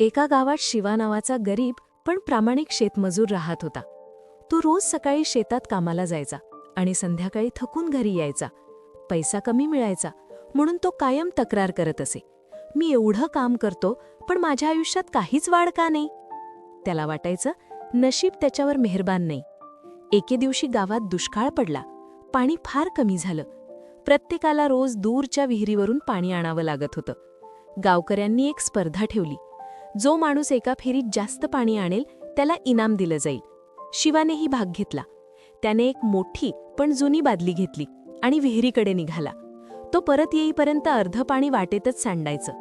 एका गावात शिवा नावाचा गरीब पण प्रामाणिक शेतमजूर राहत होता. तो रोज सकाळी शेतात कामाला जायचा आणि संध्याकाळी थकून घरी यायचा. पैसा कमी मिळायचा म्हणून तो कायम तक्रार करत असे. मी एवढं काम करतो पण माझ्या आयुष्यात काहीच वाढ का नाही? त्याला वाटायचं नशीब त्याच्यावर मेहरबान नाही. एके दिवशी गावात दुष्काळ पडला. पाणी फार कमी झालं. प्रत्येकाला रोज दूरच्या विहिरीवरून पाणी आणावं लागत होतं. गावकऱ्यांनी एक स्पर्धा ठेवली. जो माणूस एका फेरीत जास्त पाणी आणेल त्याला इनाम दिलं जाईल. शिवानेही भाग घेतला. त्याने एक मोठी पण जुनी बादली घेतली आणि विहिरीकडे निघाला. तो परत येईपर्यंत अर्ध पाणी वाटेतच सांडायचं.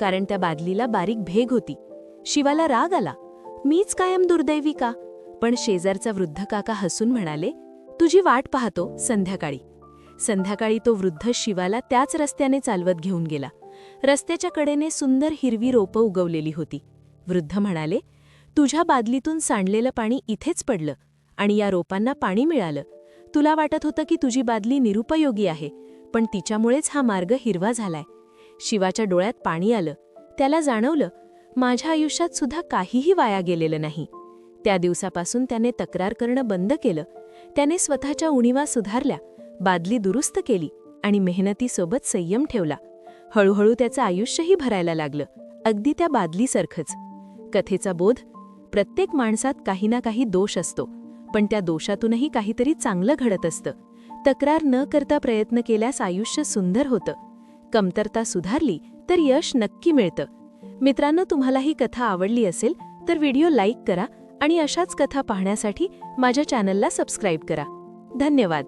कारण त्या बादलीला बारीक भेग होती. शिवाला राग आला. मीच कायम दुर्दैवी का? पण शेजारचा वृद्ध काका हसून म्हणाले तुझी वाट पाहतो संध्याकाळी. संध्याकाळी तो वृद्ध शिवाला त्याच रस्त्याने चालवत घेऊन गेला. रस्त्याच्या कडेने सुंदर हिरवी रोपं उगवलेली होती. वृद्ध म्हणाले तुझ्या बादलीतून सांडलेलं पाणी इथेच पडलं आणि या रोपांना पाणी मिळालं. तुला वाटत होतं की तुझी बादली निरुपयोगी आहे पण तिच्यामुळेच हा मार्ग हिरवा झालाय. शिवाच्या डोळ्यात पाणी आलं. त्याला जाणवलं माझ्या आयुष्यात सुद्धा काहीही वाया गेलेलं नाही. त्या दिवसापासून त्याने तक्रार करणं बंद केलं. त्याने स्वतःच्या उणीवा सुधारल्या बादली दुरुस्त केली आणि मेहनतीसोबत संयम ठेवला. हळूहळू त्याचं आयुष्यही भरायला लागलं. अगदी त्या बादलीसारखंच. कथेचा बोध प्रत्येक माणसात काही ना काही दोष असतो पण त्या दोषातूनही काहीतरी चांगलं घडत असतं. तक्रार न करता प्रयत्न केल्यास आयुष्य सुंदर होतं. कमतरता सुधारली तर यश नक्की मिळतं. मित्रांनो तुम्हाला ही कथा आवडली असेल तर व्हिडिओ लाईक करा आणि अशाच कथा पाहण्यासाठी माझ्या चॅनलला सबस्क्राईब करा. धन्यवाद.